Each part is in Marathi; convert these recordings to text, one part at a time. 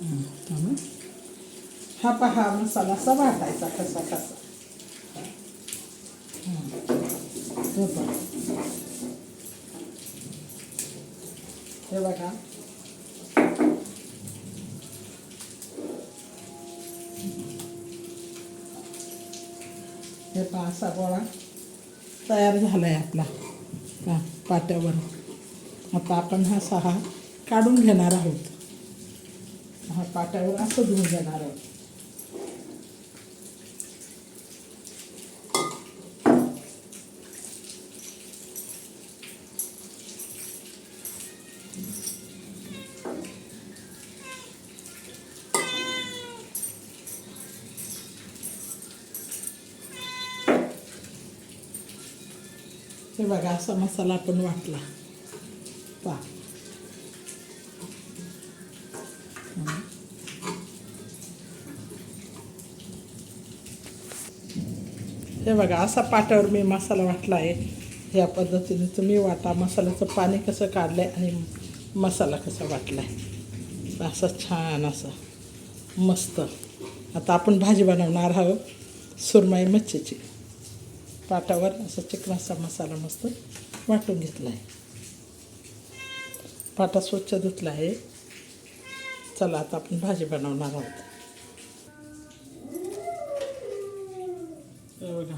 त्यामुळे हा पहा मसाला असा वाटायचा कसा कसा. हे बघा. हे पहा असा गोळा तयार झाला आहे आपला हा पाट्यावर. आता आपण हा सहा काढून घेणार आहोत. पाटावर असं धुवून जाणार आहे हे बघा असा मसाला आपण वाटला. हे बघा असा पाट्यावर मी मसाला वाटला आहे. या पद्धतीने तुम्ही वाटा मसाल्याचं पाणी कसं काढलं आहे आणि मसाला कसा वाटला आहे असं छान असं मस्त. आता आपण भाजी बनवणार आहोत सुरमई मच्छीची पाटावर असं चिकनाचा मसाला मस्त वाटून घेतला आहे पाटा स्वच्छ धुतला आहे. चला आता आपण भाजी बनवणार आहोत. हे बघा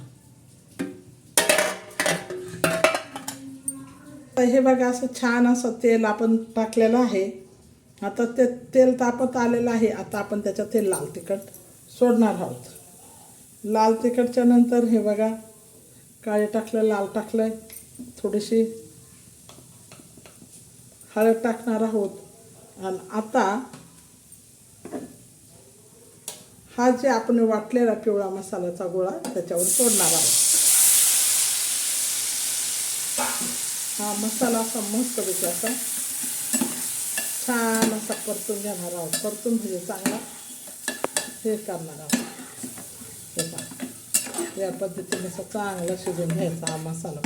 तर हे बघा असं छान असं तेल आपण टाकलेलं आहे. आता ते तेल तापत आलेलं आहे. आता आपण त्याच्यात ते लाल तिखट सोडणार आहोत. लाल तिखटच्या नंतर हे बघा काळे टाकलं लाल टाकलं थोडीशी हळद टाकणार आहोत. आणि आता हा जे आपण वाटलेला पिवळा मसाल्याचा गोळा त्याच्यावर सोडणार आहोत हा मसाला असा मस्त पैकी असा छान असा परतून घेणार आहोत. परतून म्हणजे चांगला हे करणार आहोत. या पद्धतीने असं चांगला शिजून घ्यायचा हा मसाला.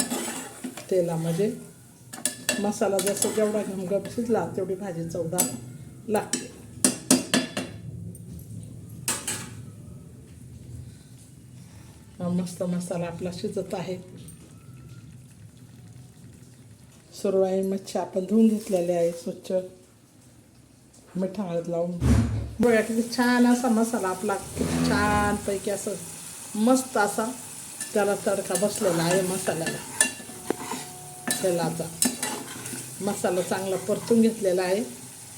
तेलामध्ये म्हणजे मसाला जसं जेवढा घमघम शिजला तेवढी भाजी चवदार लागते हा मस्त मसाला आपला शिजत आहे. सुरवाई मच्छी आपण धुवून घेतलेली आहे स्वच्छ मिठा हळद लावून. बघा किती छान असा मसाला आपला किती छानपैकी असं मस्त असा त्याला तडका बसलेला आहे मसाल्याला. तेलाचा मसाला चांगला परतून घेतलेला आहे.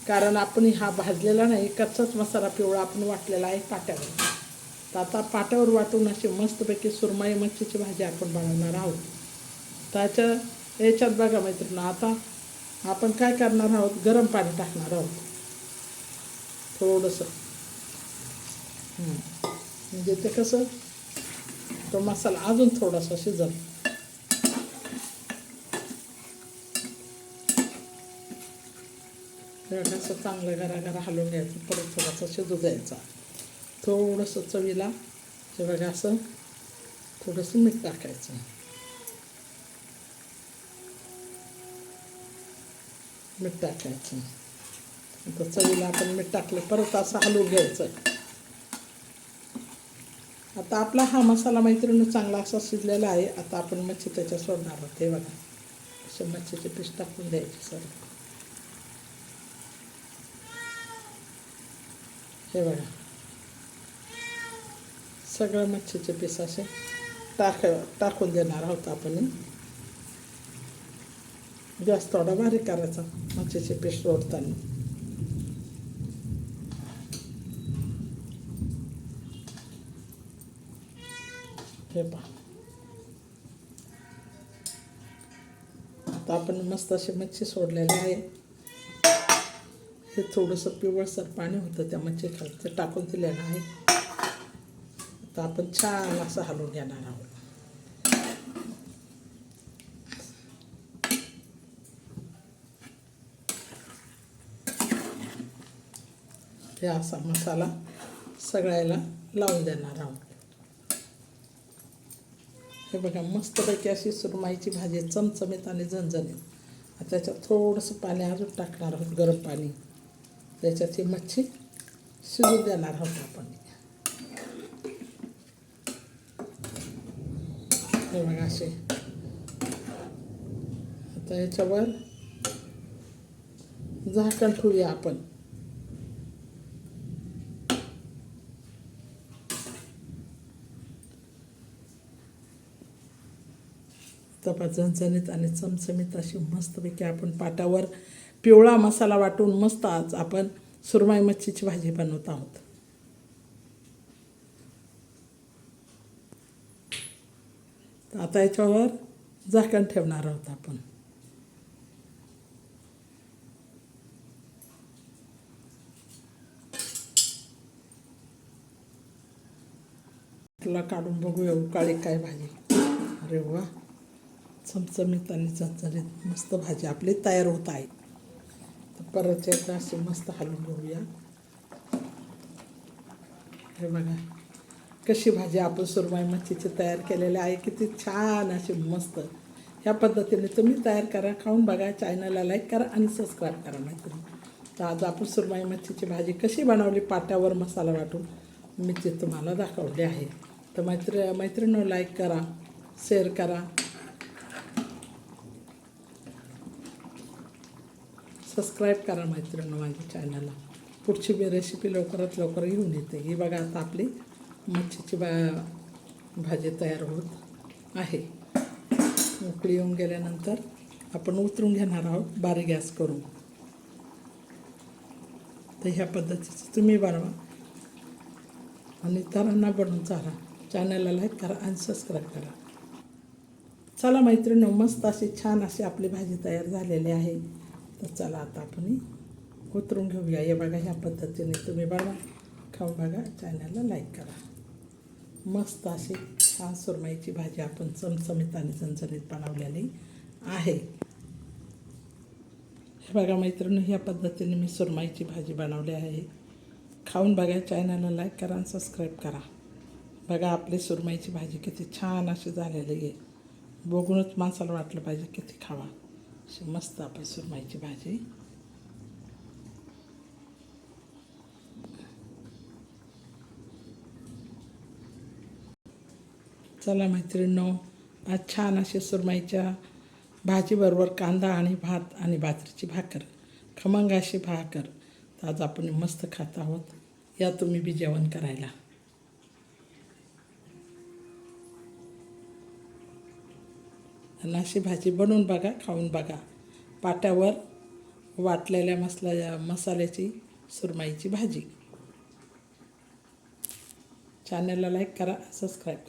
कारण आपण हा भाजलेला नाही कच्चाच मसाला पिवळा आपण वाटलेला आहे पाट्यावर. तर आता पाट्यावर वाटून अशी मस्तपैकी सुरमई मच्छीची भाजी आपण बनवणार आहोत. त्याच्या याच्यात बघा मैत्रिणी आता आपण काय करणार आहोत? गरम पाणी टाकणार आहोत. थोडंसं. म्हणजे ते कसं तो मसाला अजून थोडासा शिजल. असं चांगलं घरा घरा हलवून घ्यायचं परत थोडासा शिजू द्यायचा. थोडंसं चवीला हे बघा असं थोडंसं मीठ टाकायचं. मीठ टाकायचं. आता चवीला आपण मीठ टाकलं परत असं हलवून घ्यायचं. आता आपला हा मसाला मैत्रिणी चांगला असा शिजलेला आहे आता आपण मच्छी त्याच्या सोडणार आहोत हे बघा असे मच्छीचे पीस टाकून द्यायचे सर हे बघा. सगळं मच्छीचे पीस असे. टाक टाकून देणार आहोत आपण. गॅस थोडा बारीक करायचा मच्छीचे पीस सोडताना हे पहा. आता आपण मस्त अशी मच्छी सोडलेली आहे. हे थोडंसं पिवळसर पाणी होतं त्या मच्छी खाली ते टाकून दिलेलं आहे. तर आपण छान असं हलवून घेणार आहोत. हे असा मसाला सगळ्याला लावून देणार आहोत. हे बघा मस्तपैकी अशी सुरमाईची भाजी आहे, चमचमीत आणि झणझणीत. त्याच्यात थोडंसं पाणी अजून टाकणार आहोत गरम पाणी. त्याच्यात ही मच्छी शिजू देणार आहोत आपण. हे बघा असे आता याच्यावर झाकण ठेवूया आपण तपा झणझणीत आणि चमचमीत अशी मस्तपैकी आपण पाटावर पिवळा मसाला वाटून मस्त आज आपण सुरमाई मच्छीची भाजी बनवत आहोत आता याच्यावर झाकण ठेवणार आहोत आपण. तुला काढून बघूया उकाळी काय भाजी. अरे वा. चमचमीत आणि चमचमीत मस्त भाजी. आपली तयार होत आहे. तर परत एकदा अशी मस्त हलवून घेऊया हे बघा. कशी भाजी आपण सुरमाई मच्छीची तयार केलेली आहे किती छान अशी मस्त. ह्या पद्धतीने तुम्ही तयार करा खाऊन बघा चॅनलला लाईक करा आणि सबस्क्राईब करा मैत्रिणी तर आज आपण सुरमाई मच्छीची भाजी कशी बनवली पाट्यावर मसाला वाटून मी ते तुम्हाला दाखवले आहे. तर मैत्री मैत्रिणी लाईक करा शेअर करा. सबस्क्राईब करा मैत्रिणी माझ्या चॅनलला पुढची मी रेसिपी लवकरात लवकर घेऊन येते. ही बघा आता आपली मच्छीची बा भाजी तयार होत आहे. उकळी येऊन गेल्यानंतर आपण उतरून घेणार आहोत बारीक गॅस करून. तर ह्या पद्धतीचं तुम्ही बनवा. आणि इतरांना बनवून चाला. चॅनलला लाईक करा आणि सबस्क्राईब करा. चला मैत्रिणी मस्त अशी छान अशी आपली भाजी तयार झालेली आहे. तर चला आता आपण उतरून घेऊया. हे बघा ह्या पद्धतीने तुम्ही बनवा. खाऊन बघा चॅनलला लाईक करा. मस्त अशी छान सुरमईची भाजी आपण चमचमीत आणि चमचमीत बनवलेली आहे. हे बघा मैत्रिणी ह्या पद्धतीने मी सुरमईची भाजी बनवली आहे. खाऊन बघा चॅनलला लाईक करा आणि सबस्क्राईब करा. बघा आपली सुरमईची भाजी किती छान अशी झालेली आहे. बघूनच माणसाला वाटलं पाहिजे किती खावा. अशी मस्त आपली सुरमईची भाजी चला मैत्रिणींनो आज छान अशी सुरमईच्या भाजीबरोबर कांदा आणि भात आणि बाजरीची भाकर खमंग अशी भाकर तर आज आपण मस्त खात आहोत. या तुम्ही बी जेवण करायला. आणि अशी भाजी बनवून बघा खाऊन बघा. पाट्यावर वाटलेल्या मसला मसाल्याची सुरमईची भाजी. चॅनलला लाईक करा सबस्क्राईब